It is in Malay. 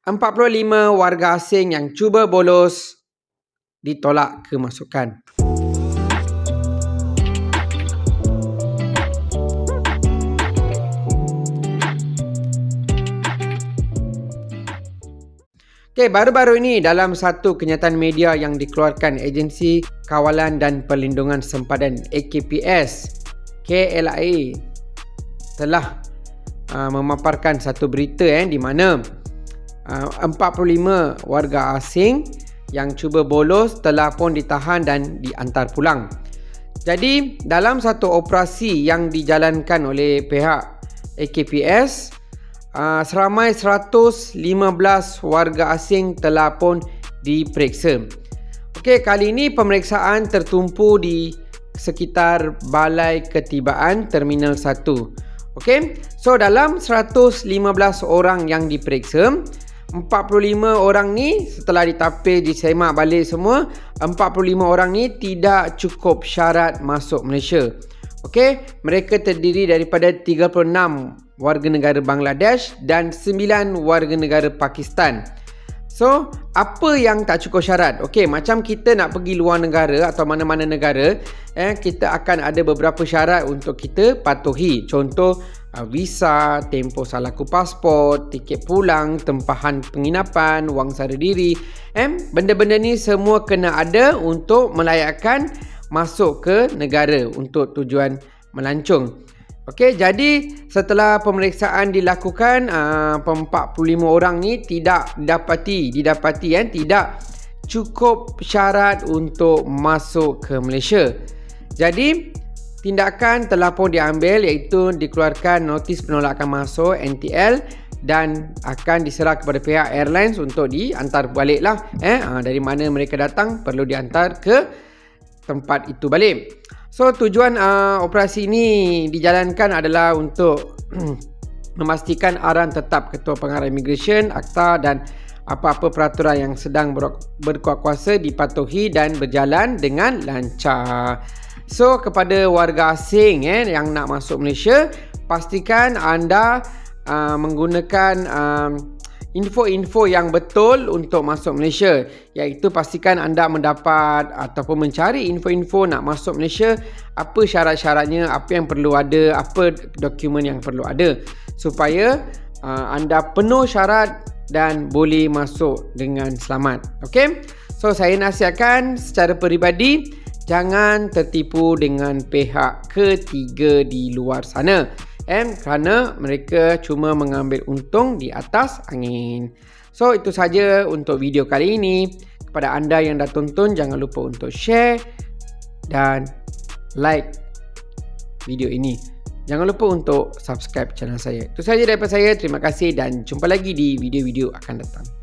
45 warga asing yang cuba bolos ditolak kemasukan. Okay, baru-baru ini dalam satu kenyataan media yang dikeluarkan Agensi Kawalan dan Perlindungan Sempadan AKPS, KLIA telah uh, memaparkan satu berita eh, di mana 45 warga asing yang cuba bolos telah pun ditahan dan diantar pulang. Jadi, dalam satu operasi yang dijalankan oleh pihak AKPS, uh, seramai 115 warga asing telah pun diperiksa. Okey, kali ini pemeriksaan tertumpu di sekitar Balai Ketibaan Terminal 1. Okey, so dalam 115 orang yang diperiksa, 45 orang ni setelah ditapis disemak balik semua, 45 orang ni tidak cukup syarat masuk Malaysia. Okey, mereka terdiri daripada 36 warga negara Bangladesh dan 9 warga negara Pakistan. So, apa yang tak cukup syarat? Okey, macam kita nak pergi luar negara atau mana-mana negara, eh kita akan ada beberapa syarat untuk kita patuhi. Contoh, visa, tempoh salaku pasport, tiket pulang, tempahan penginapan, wang sara diri. Eh, benda-benda ni semua kena ada untuk melayakkan masuk ke negara untuk tujuan melancong. Okey, jadi setelah pemeriksaan dilakukan, uh, 45 orang ni tidak dapati, didapati kan, tidak cukup syarat untuk masuk ke Malaysia. Jadi, tindakan telah pun diambil iaitu dikeluarkan notis penolakan masuk NTL dan akan diserah kepada pihak airlines untuk diantar baliklah eh uh, dari mana mereka datang perlu diantar ke tempat itu balik. So tujuan uh, operasi ini dijalankan adalah untuk memastikan arahan tetap Ketua Pengarah Immigration, Akta dan apa-apa peraturan yang sedang berkuat kuasa dipatuhi dan berjalan dengan lancar. So kepada warga asing eh, yang nak masuk Malaysia, pastikan anda uh, menggunakan uh, info-info yang betul untuk masuk Malaysia. Iaitu pastikan anda mendapat ataupun mencari info-info nak masuk Malaysia apa syarat-syaratnya apa yang perlu ada apa dokumen yang perlu ada. Supaya uh, anda penuh syarat dan boleh masuk dengan selamat. Okey? So saya nasihatkan secara peribadi jangan tertipu dengan pihak ketiga di luar sana M kerana mereka cuma mengambil untung di atas angin. So itu saja untuk video kali ini. Kepada anda yang dah tonton jangan lupa untuk share dan like video ini. Jangan lupa untuk subscribe channel saya. Itu saja daripada saya. Terima kasih dan jumpa lagi di video-video akan datang.